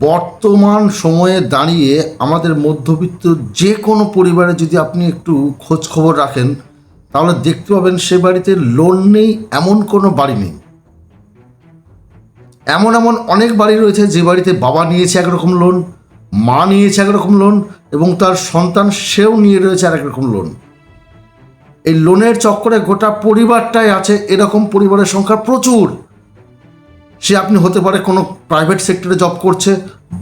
বর্তমান সময়ে দাঁড়িয়ে আমাদের মধ্যবিত্ত যে কোনো পরিবারে যদি আপনি একটু খোঁজ খবর রাখেন, তাহলে দেখতে পাবেন সে বাড়িতে লোন নেই, এমন কোনো বাড়ি নেই। এমন এমন অনেক বাড়ি রয়েছে যে বাড়িতে বাবা নিয়েছে একরকম লোন মা নিয়েছে একরকম লোন এবং তার সন্তান সেও নিয়ে রয়েছে আরেক রকম লোন এই লোনের চক্করে গোটা পরিবারটাই আছে, এরকম পরিবারের সংখ্যা প্রচুর। সে আপনি হতে পারে কোনো প্রাইভেট সেক্টরে জব করছে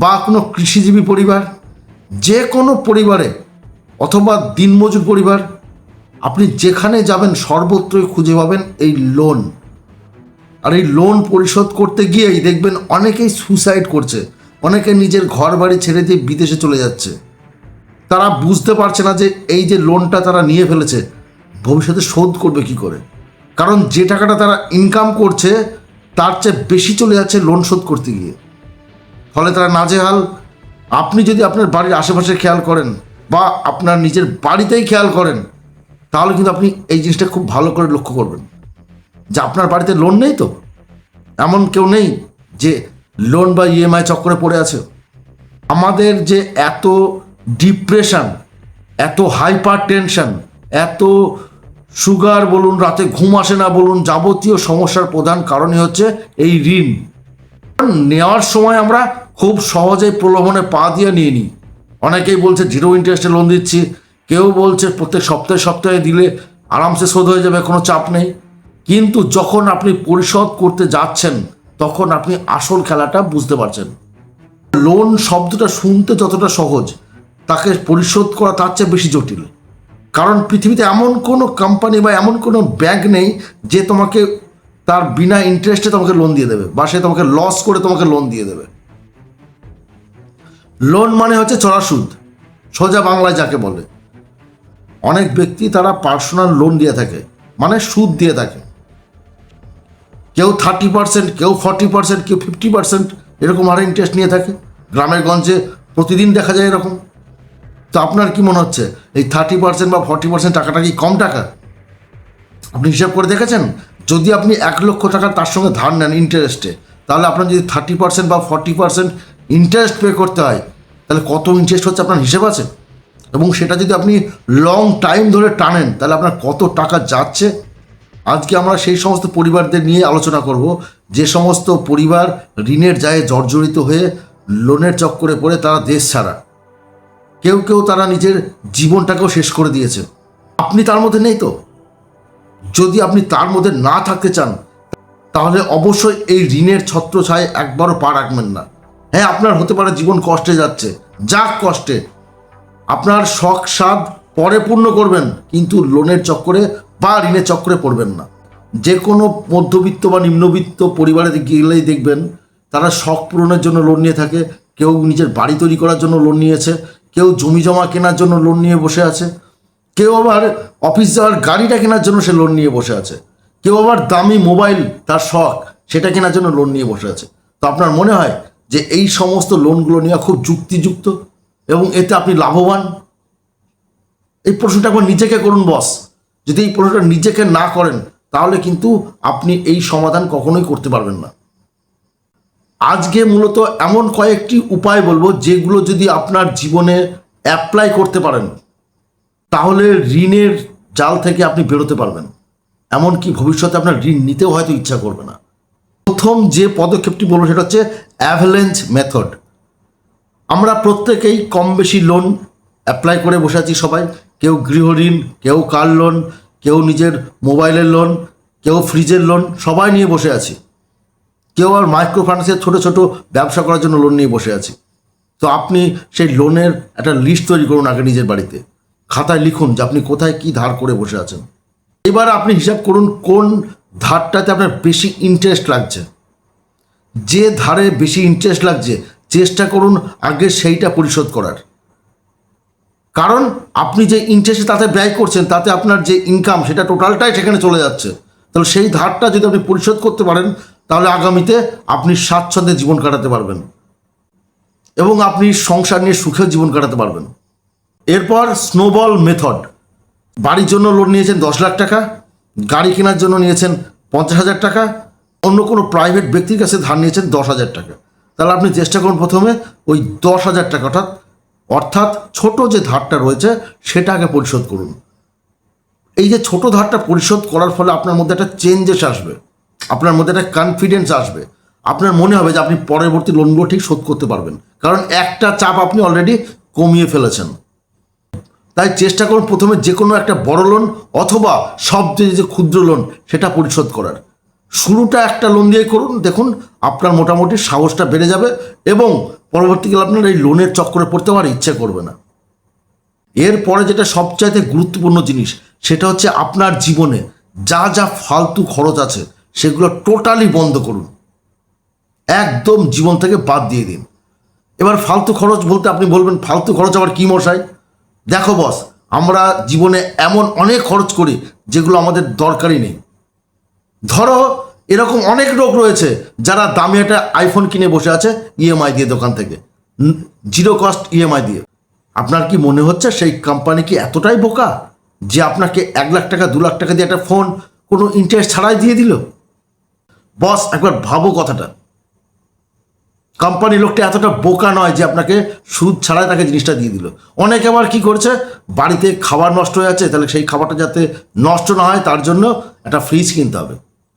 বা কোনো কৃষিজীবী পরিবার, যে কোনো পরিবারে অথবা দিনমজুর পরিবার, আপনি যেখানে যাবেন সর্বত্রই খুঁজে পাবেন এই লোন আর এই লোন পরিশোধ করতে গিয়েই দেখবেন অনেকেই সুসাইড করছে, অনেকে নিজের ঘর বাড়ি ছেড়ে দিয়ে বিদেশে চলে যাচ্ছে। তারা বুঝতে পারছে না যে এই যে লোনটা তারা নিয়ে ফেলেছে, ভবিষ্যতে শোধ করবে কি করে? কারণ যে টাকাটা তারা ইনকাম করছে তার চেয়ে বেশি চলে যাচ্ছে লোন শোধ করতে গিয়ে। ফলে তারা নাজেহাল। আপনি যদি আপনার বাড়ির আশেপাশে খেয়াল করেন বা আপনার নিজের বাড়িতেই খেয়াল করেন, তাহলে কিন্তু আপনি এই জিনিসটা খুব ভালো করে লক্ষ্য করবেন। যে আপনার বাড়িতে লোন নেই তো? এমন কেউ নেই যে লোন বা ইএমআই চক্করে পড়ে আছে? আমাদের যে এত ডিপ্রেশন এত হাইপার টেনশন এত সুগার বলুন, রাতে ঘুম আসে না বলুন, যাবতীয় সমস্যার প্রধান কারণই হচ্ছে এই ঋণ। নেওয়ার সময় আমরা খুব সহজেই প্রলোভনে পা দিয়ে নিয়ে নিই। অনেকেই বলছে, জিরো ইন্টারেস্টে লোন দিচ্ছি। কেউ বলছে, প্রত্যেক সপ্তাহে সপ্তাহে দিলে আরামসে শোধ হয়ে যাবে, কোনো চাপ নেই। কিন্তু যখন আপনি পরিশোধ করতে যাচ্ছেন, তখন আপনি আসল খেলাটা বুঝতে পারছেন। লোন শব্দটা শুনতে যতটা সহজ, তাকে পরিশোধ করা তার চেয়ে বেশি জটিল। কারণ পৃথিবীতে এমন কোনো কোম্পানি বা এমন কোনো ব্যাংক নেই যে তোমাকে তার বিনা ইন্টারেস্টে তোমাকে লোন দিয়ে দেবে বা সে তোমাকে লস করে তোমাকে লোন দিয়ে দেবে। লোন মানে হচ্ছে চড়া সুদ, সোজা বাংলায় যাকে বলে। অনেক ব্যক্তি তারা পার্সোনাল লোন দিয়ে থাকে মানে সুদ দিয়ে থাকে। কেউ থার্টি পার্সেন্ট কেউ ফর্টি পার্সেন্ট কেউ ফিফটি পার্সেন্ট এরকম হারে ইন্টারেস্ট নিয়ে থাকে। গ্রামের গঞ্জে প্রতিদিন দেখা যায় এরকম। তো আপনার কি মনে হচ্ছে? এই থার্টি পার্সেন্ট বা ফর্টি পার্সেন্ট টাকাটা কি কম টাকা? আপনি হিসাব করে দেখেছেন? যদি আপনি এক লক্ষ টাকা তার সঙ্গে ধার নেন ইন্টারেস্টে তাহলে আপনার যদি থার্টি পার্সেন্ট বা ফর্টি পার্সেন্ট ইন্টারেস্ট পে করতে হয়, তাহলে কত ইন্টারেস্ট হচ্ছে আপনার হিসেব আছে? এবং সেটা যদি আপনি লং টাইম ধরে টানেন, তাহলে আপনার কত টাকা যাচ্ছে? আজকে আমরা সেই সমস্ত পরিবারদের নিয়ে আলোচনা করব। যে সমস্ত পরিবার ঋণের জায়ে জর্জরিত হয়ে লোনের চক্করে পড়ে তারা দেশ ছাড়া। কেউ কেউ তারা নিজের জীবনটাকেও শেষ করে দিয়েছে। আপনি তার মধ্যে নেই তো? যদি আপনি তার মধ্যে না থাকতে চান, তাহলে অবশ্যই এই ঋণের ছত্রছায় একবারও পা রাখবেন না। হ্যাঁ আপনার হতে পারে জীবন কষ্টে যাচ্ছে, যাক কষ্টে। আপনার শখ স্বাদ পরে পূর্ণ করবেন, কিন্তু লোনের চক্করে বা ঋণের চক্করে পড়বেন না। যে কোনো মধ্যবিত্ত বা নিম্নবিত্ত পরিবারে গেলেই দেখবেন, তারা শখ পূরণের জন্য লোন নিয়ে থাকে, কেউ নিজের বাড়ি তৈরি করার জন্য লোন নিয়েছে কেউ জমি জমা কেনার জন্য লোন নিয়ে বসে আছে। কেউ আবার অফিস যাওয়ার গাড়িটা কেনার জন্য সে লোন নিয়ে বসে আছে। কেউ আবার দামি মোবাইল তার শখ, সেটা কেনার জন্য লোন নিয়ে বসে আছে। তো আপনার মনে হয় যে এই সমস্ত লোনগুলো নেওয়া খুব যুক্তিযুক্ত এবং এতে আপনি লাভবান? এই প্রশ্নটা একবার নিজেকে করুন বস যদি এই প্রশ্নটা নিজেকে না করেন, তাহলে কিন্তু আপনি এই সমাধান কখনোই করতে পারবেন না। আজকে মূলত এমন কয়েকটি উপায় বলব যেগুলো যদি আপনার জীবনে অ্যাপ্লাই করতে পারেন, তাহলে ঋণের জাল থেকে আপনি বেরোতে পারবেন। এমনকি ভবিষ্যতে আপনার ঋণ নিতেও হয়তো ইচ্ছা করবে না। প্রথম যে পদক্ষেপটি বলব সেটা হচ্ছে অ্যাভেলেন্স মেথড আমরা প্রত্যেকেই কম বেশি লোন অ্যাপ্লাই করে বসে আছি সবাই। কেউ গৃহ ঋণ, কেউ কার লোন কেউ নিজের মোবাইলের লোন কেউ ফ্রিজের লোন সবাই নিয়ে বসে আছি। কেউ আর মাইক্রো ফাইন্যান্সের ছোটো ছোটো ব্যবসা করার জন্য লোন নিয়ে বসে আছি। তো আপনি সেই লোনের একটা লিস্ট তৈরি করুন আগে নিজের বাড়িতে। খাতায় লিখুন যে আপনি কোথায় কি ধার করে বসে আছেন। এবার আপনি হিসাব করুন কোন ধারটাতে আপনার বেশি ইন্টারেস্ট লাগছে। যে ধারে বেশি ইন্টারেস্ট লাগছে, চেষ্টা করুন আগে সেইটা পরিশোধ করার। কারণ আপনি যে ইন্টারেস্ট তাতে ব্যয় করছেন, তাতে আপনার যে ইনকাম সেটা টোটালটাই সেখানে চলে যাচ্ছে। তাহলে সেই ধারটা যদি আপনি পরিশোধ করতে পারেন তাহলে আগামীতে আপনি স্বাচ্ছন্দ্যে জীবন কাটাতে পারবেন। এবং আপনি সংসার নিয়ে সুখে জীবন কাটাতে পারবেন। এরপর স্নোবল মেথড বাড়ির জন্য লোন নিয়েছেন দশ লাখ টাকা, গাড়ি কেনার জন্য নিয়েছেন পঞ্চাশ হাজার টাকা, অন্য কোনো প্রাইভেট ব্যক্তির কাছে ধার নিয়েছেন দশ হাজার টাকা। তাহলে আপনি চেষ্টা করুন প্রথমে ওই দশ হাজার টাকা, অর্থাৎ অর্থাৎ ছোট যে ধারটা রয়েছে সেটা আগে পরিশোধ করুন। এই যে ছোট ধারটা পরিশোধ করার ফলে আপনার মধ্যে একটা চেঞ্জেস আসবে। আপনার মধ্যে একটা কনফিডেন্স আসবে। আপনার মনে হবে যে আপনি পরবর্তী লোনগুলো ঠিক শোধ করতে পারবেন। কারণ একটা চাপ আপনি অলরেডি কমিয়ে ফেলেছেন। তাই চেষ্টা করুন প্রথমে যে কোনো একটা বড় লোন অথবা সবচেয়ে যে ক্ষুদ্র লোন সেটা পরিশোধ করার। শুরুটা একটা লোন দিয়ে করুন, দেখুন আপনার মোটামুটি সাহসটা বেড়ে যাবে এবং পরবর্তীকালে আপনার এই লোনের চক্করে পড়তে আমার ইচ্ছে করবে না। এরপরে যেটা সবচাইতে গুরুত্বপূর্ণ জিনিস, সেটা হচ্ছে আপনার জীবনে যা যা ফালতু খরচ আছে সেগুলো টোটালি বন্ধ করুন। একদম জীবন থেকে বাদ দিয়ে দিন। এবার ফালতু খরচ বলতে আপনি বলবেন, ফালতু খরচ আবার কী মশাই? দেখো বস আমরা জীবনে এমন অনেক খরচ করি যেগুলো আমাদের দরকারই নেই। ধরো, এরকম অনেক লোক রয়েছে যারা দামি একটা আইফোন কিনে বসে আছে ইএমআই দিয়ে দোকান থেকে। জিরো কস্ট ইএমআই দিয়ে। আপনার কি মনে হচ্ছে সেই কোম্পানি কি এতটাই বোকা যে আপনাকে এক লাখ টাকা, দু লাখ টাকা দিয়ে একটা ফোন কোনো ইন্টারেস্ট ছাড়াই দিয়ে দিল? বস, একবার ভাবো কথাটা। কোম্পানি লোকটা এতটা বোকা নয় যে আপনাকে সুদ ছাড়াই তাকে জিনিসটা দিয়ে দিল। অনেকে আবার কি করছে, বাড়িতে খাবার নষ্ট হয়ে যাচ্ছে, তাহলে সেই খাবারটা যাতে নষ্ট না হয়, তার জন্য একটা ফ্রিজ কিনতে হবে।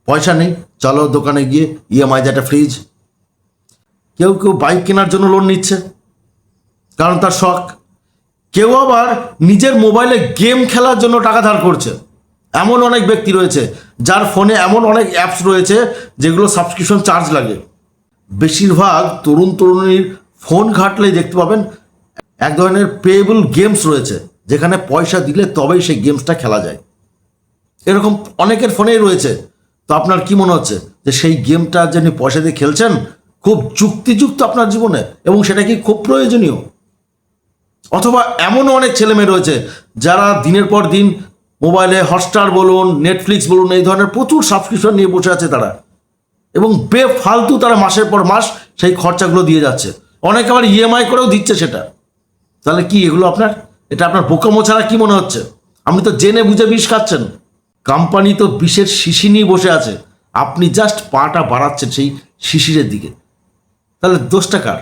পয়সা নেই, চলো দোকানে গিয়ে ইএমআই একটা ফ্রিজ কেউ কেউ বাইক কেনার জন্য লোন নিচ্ছে, কারণ তার শখ। কেউ আবার নিজের মোবাইলে গেম খেলার জন্য টাকা ধার করছে। এমন অনেক ব্যক্তি রয়েছে যার ফোনে এমন অনেক অ্যাপস রয়েছে যেগুলো সাবস্ক্রিপশন চার্জ লাগে। বেশিরভাগ তরুণ তরুণীর ফোন ঘাটলেই দেখতে পাবেন এক ধরনের পেয়েবল গেমস রয়েছে, যেখানে পয়সা দিলে তবেই সেই গেমসটা খেলা যায়। এরকম অনেকের ফোনেই রয়েছে। তো আপনার কি মনে হচ্ছে যে সেই গেমটা যিনি পয়সা দিয়ে খেলছেন, খুব যুক্তিযুক্ত আপনার জীবনে এবং সেটা কি খুব প্রয়োজনীয়? অথবা এমনও অনেক ছেলেমেয়ে রয়েছে যারা দিনের পর দিন মোবাইলে হটস্টার বলুন নেটফ্লিক্স বলুন, এই ধরনের প্রচুর সাবস্ক্রিপশন নিয়ে বসে আছে তারা। এবং বেফালতু তারা মাসের পর মাস সেই খরচাগুলো দিয়ে যাচ্ছে। অনেকে আবার ইএমআই করেও দিচ্ছে সেটা। তাহলে কি এগুলো আপনার, এটা আপনার বোকামো ছাড়া কি মনে হচ্ছে? আপনি তো জেনে বুঝে বিষ খাচ্ছেন। কোম্পানি তো বিষের শিশি নিয়ে বসে আছে। আপনি জাস্ট পাটা বাড়াচ্ছেন সেই শিশিরের দিকে। তাহলে দোষটা কার?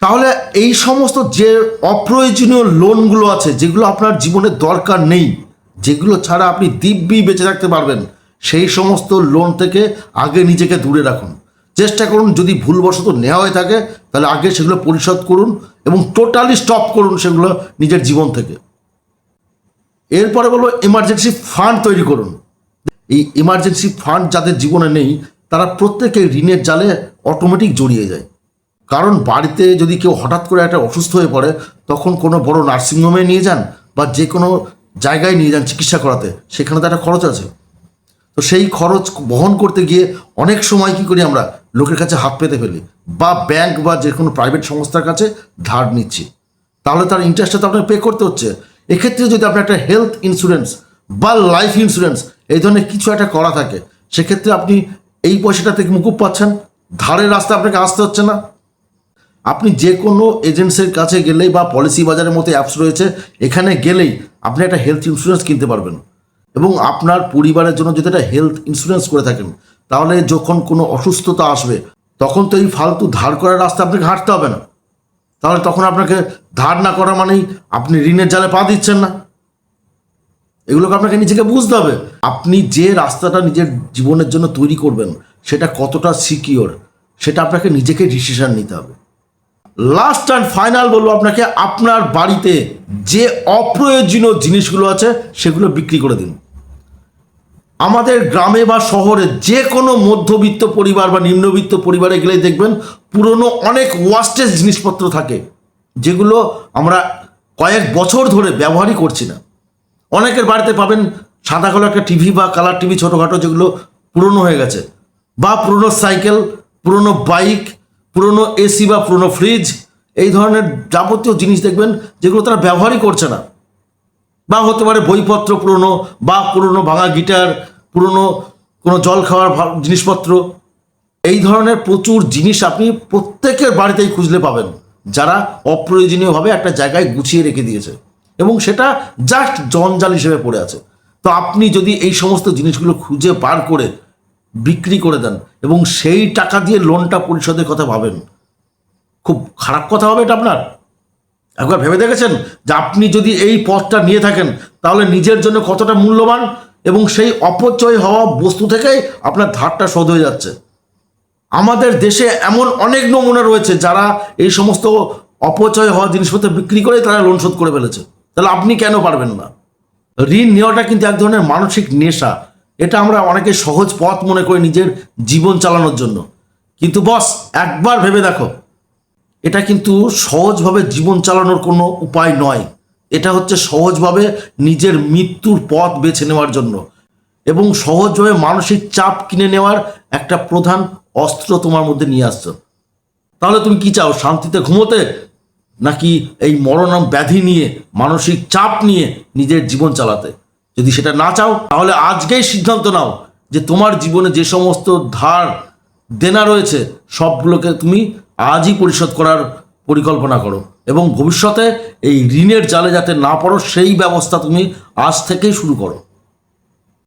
তাহলে এই সমস্ত যে অপ্রয়োজনীয় লোনগুলো আছে, যেগুলো আপনার জীবনে দরকার নেই যেগুলো ছাড়া আপনি দিব্যি বেঁচে থাকতে পারবেন, সেই সমস্ত লোন থেকে আগে নিজেকে দূরে রাখুন। চেষ্টা করুন, যদি ভুলবশত নেওয়া হয়ে থাকে, তাহলে আগে সেগুলো পরিশোধ করুন এবং টোটালি স্টপ করুন সেগুলো নিজের জীবন থেকে। এরপরে বলব এমার্জেন্সি ফান্ড তৈরি করুন। এই এমার্জেন্সি ফান্ড যাদের জীবনে নেই, তারা প্রত্যেকে ঋণের জালে অটোমেটিক জড়িয়ে যায়। কারণ বাড়িতে যদি কেউ হঠাৎ করে একটা অসুস্থ হয়ে পড়ে, তখন কোনো বড় নার্সিংহোমে নিয়ে যান বা যে কোনো জায়গায় নিয়ে যান চিকিৎসা করাতে, সেখানে তো একটা খরচ আছে। তো সেই খরচ বহন করতে গিয়ে অনেক সময় কি করি আমরা? লোকের কাছে হাত পেতে ফেলি বা ব্যাংক বা যে কোনো প্রাইভেট সংস্থার কাছে ধার নিচ্ছি। তাহলে তার ইন্টারেস্টটা তো আপনাকে পে করতে হচ্ছে। এক্ষেত্রে যদি আপনার একটা হেলথ ইন্স্যুরেন্স বা লাইফ ইন্স্যুরেন্স এই ধরনের কিছু একটা করা থাকে, সেক্ষেত্রে আপনি এই পয়সাটা থেকে মুকুব পাচ্ছেন। ধারের রাস্তা আপনাকে আসতে হচ্ছে না। আপনি যে কোনো এজেন্সির কাছে গেলেই বা পলিসি বাজারের মতো অ্যাপস রয়েছে, এখানে গেলেই আপনি একটা হেলথ ইন্স্যুরেন্স কিনতে পারবেন। এবং আপনার পরিবারের জন্য যদি একটা হেলথ ইন্স্যুরেন্স করে থাকেন, তাহলে যখন কোনো অসুস্থতা আসবে, তখন তো এই ফালতু ধার করার রাস্তা আপনাকে হাঁটতে হবে না। তাহলে তখন আপনাকে ধার না করা মানেই আপনি ঋণের জালে পা দিচ্ছেন না। এগুলোকে আপনাকে নিজেকে বুঝতে হবে। আপনি যে রাস্তাটা নিজের জীবনের জন্য তৈরি করবেন, সেটা কতটা সিকিওর সেটা আপনাকে নিজেকে ডিসিশন নিতে হবে। লাস্ট অ্যান্ড ফাইনাল বলব আপনাকে, আপনার বাড়িতে যে অপ্রয়োজনীয় জিনিসগুলো আছে, সেগুলো বিক্রি করে দিন। আমাদের গ্রামে বা শহরে যে কোনো মধ্যবিত্ত পরিবার বা নিম্নবিত্ত পরিবারে গেলে দেখবেন, পুরনো অনেক ওয়াস্টেজ জিনিসপত্র থাকে, যেগুলো আমরা কয়েক বছর ধরে ব্যবহারই করছি না। অনেকের বাড়িতে পাবেন সাদা কালো একটা টিভি বা কালার টিভি ছোটোখাটো যেগুলো পুরনো হয়ে গেছে, বা পুরনো সাইকেল পুরনো বাইক পুরনো এসি বা পুরনো ফ্রিজ এই ধরনের যাবতীয় জিনিস দেখবেন যেগুলো তারা ব্যবহারই করছে না। বা হতে পারে বইপত্র পুরনো, বা পুরনো ভাঙা গিটার, পুরনো কোনো জল খাওয়ার জিনিসপত্র। এই ধরনের প্রচুর জিনিস আপনি প্রত্যেকের বাড়িতেই খুঁজলে পাবেন, যারা অপ্রয়োজনীয়ভাবে একটা জায়গায় গুছিয়ে রেখে দিয়েছে। এবং সেটা জাস্ট জঞ্জাল হিসেবে পড়ে আছে। তো আপনি যদি এই সমস্ত জিনিসগুলো খুঁজে বার করে বিক্রি করে দেন এবং সেই টাকা দিয়ে লোনটা পরিশোধের কথা ভাবেন। খুব খারাপ কথা হবে এটা আপনার। একবার ভেবে দেখেছেন যে আপনি যদি এই পথটা নিয়ে থাকেন, তাহলে নিজের জন্য কতটা মূল্যবান এবং সেই অপচয় হওয়া বস্তু থেকেই আপনার ধারটা শোধ হয়ে যাচ্ছে। আমাদের দেশে এমন অনেক নমুনা রয়েছে যারা এই সমস্ত অপচয় হওয়া জিনিসপত্র বিক্রি করে তারা লোন শোধ করে ফেলেছে। তাহলে আপনি কেন পারবেন না? ঋণ নেওয়াটা কিন্তু এক ধরনের মানসিক নেশা। এটা আমরা অনেকে সহজ পথ মনে করি নিজের জীবন চালানোর জন্য। কিন্তু বস, একবার ভেবে দেখো। এটা কিন্তু সহজভাবে জীবন চালানোর কোনো উপায় নয়। এটা হচ্ছে সহজভাবে নিজের মৃত্যুর পথ বেছে নেওয়ার জন্য। এবং সহজভাবে মানসিক চাপ কিনে নেওয়ার একটা প্রধান অস্ত্র তোমার মধ্যে নিয়ে আসছো। তাহলে তুমি কি চাও, শান্তিতে ঘুমোতে? নাকি এই মরণম ব্যাধি নিয়ে, মানসিক চাপ নিয়ে নিজের জীবন চালাতে? যদি সেটা না চাও, তাহলে আজকেই সিদ্ধান্ত নাও যে তোমার জীবনে যে সমস্ত ধার, দেনা রয়েছে, সবগুলোকে তুমি আজই পরিশোধ করার পরিকল্পনা করো। এবং ভবিষ্যতে এই ঋণের জালে যাতে না পড়ো, সেই ব্যবস্থা তুমি আজ থেকেই শুরু করো।